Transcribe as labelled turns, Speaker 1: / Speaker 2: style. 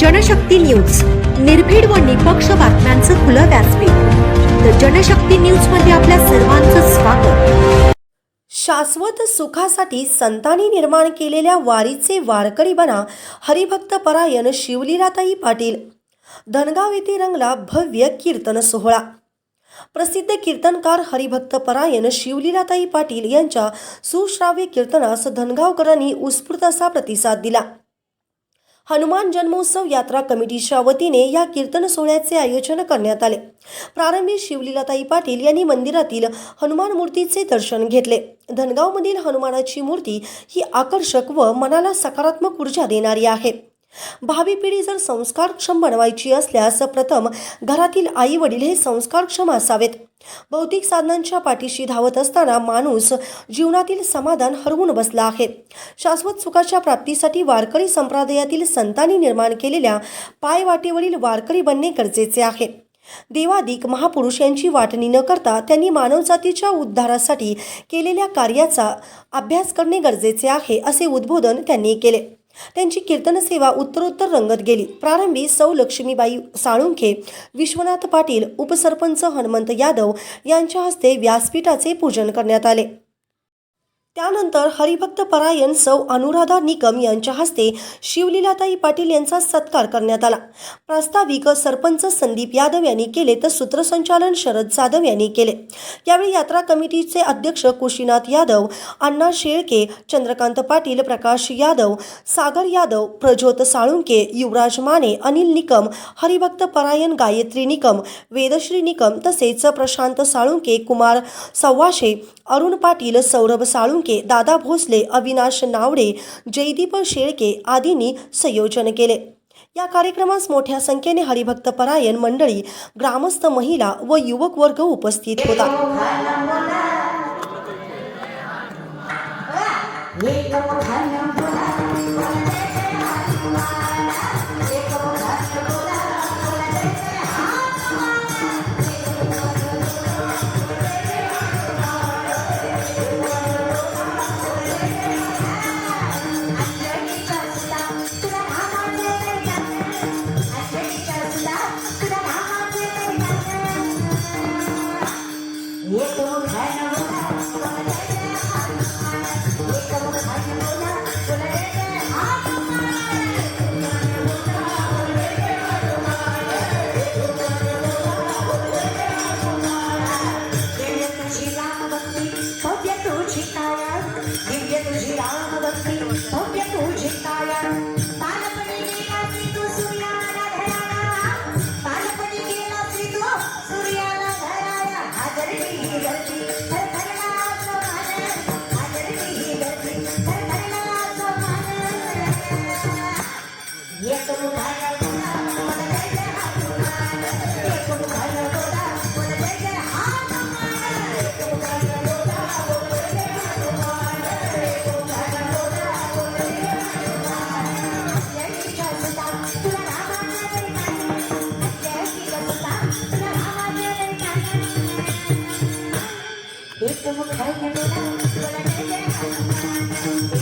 Speaker 1: Janshakti news. निर्भीड व निपक्ष बातम्यांचं खुलं व्यासपीठ. तर जनशक्ती न्यूजमध्ये आपल्या सर्वांचं स्वागत. शाश्वत सुखासाठी संतांनी निर्माण केलेल्या वारीचे वारकरी बना हरिभक्त परायण शिवलीलाताई पाटील. धनगाव येथे रंगला भव्य कीर्तन सोहळा. प्रसिद्ध कीर्तनकार हरिभक्त परायण शिवलीलाताई पाटील यांच्या सुश्राव्य कीर्तनास धनगावकरांनी उत्स्फूर्त असा प्रतिसाद दिला. हनुमान जन्मोत्सव यात्रा कमिटीच्या वतीने या कीर्तन सोहळ्याचे आयोजन करण्यात आले. प्रारंभी शिवलीलाताई पाटील यांनी मंदिरातील हनुमान मूर्तीचे दर्शन घेतले. धनगावमधील हनुमानाची मूर्ती ही आकर्षक व मनाला सकारात्मक ऊर्जा देणारी आहे. भावी पिढी जर संस्कारक्षम बनवायची असल्यास प्रथम घरातील आई वडील हे संस्कारक्षम असावेत. भौतिक साधनांच्या पाठीशी धावत असताना माणूस जीवनातील समाधान हरवून बसला आहे. शाश्वत सुखाच्या प्राप्तीसाठी वारकरी संप्रदायातील संतांनी निर्माण केलेल्या पायवाटेवरील वारकरी बनणे गरजेचे आहे. देवादिक महापुरुष यांची वाटणी न करता त्यांनी मानवजातीच्या उद्धारासाठी केलेल्या कार्याचा अभ्यास करणे गरजेचे आहे असे उद्बोधन त्यांनी केले. त्यांची कीर्तन सेवा उत्तरोत्तर रंगत गेली. प्रारंभी सौ लक्ष्मीबाई साळुंखे विश्वनाथ पाटील उपसरपंच हनुमंत यादव यांच्या हस्ते व्यासपीठाचे पूजन करण्यात आले. त्यानंतर हरिभक्त परायण सौ अनुराधा निकम यांच्या हस्ते शिवलीलाताई पाटील यांचा सत्कार करण्यात आला. प्रास्ताविक सरपंच संदीप यादव यांनी केले तर सूत्रसंचालन शरद जाधव यांनी केले. यावेळी यात्रा कमिटीचे अध्यक्ष कुशीनाथ यादव अण्णा शेळके चंद्रकांत पाटील प्रकाश यादव सागर यादव प्रज्योत साळुंके युवराज माने अनिल निकम हरिभक्त परायण गायत्री निकम वेदश्री निकम तसेच प्रशांत साळुंके कुमार सव्वाशे अरुण पाटील सौरभ साळुंके दादा भोसले अविनाश नावडे जयदीप शेळके आदींनी संयोजन केले. या कार्यक्रमास मोठ्या संख्येने हरिभक्त परायण मंडळी ग्रामस्थ महिला व युवक वर्ग उपस्थित होता.
Speaker 2: एक Yes, I'm a liar. एक हम खाई जाने ना बोला नहीं जाना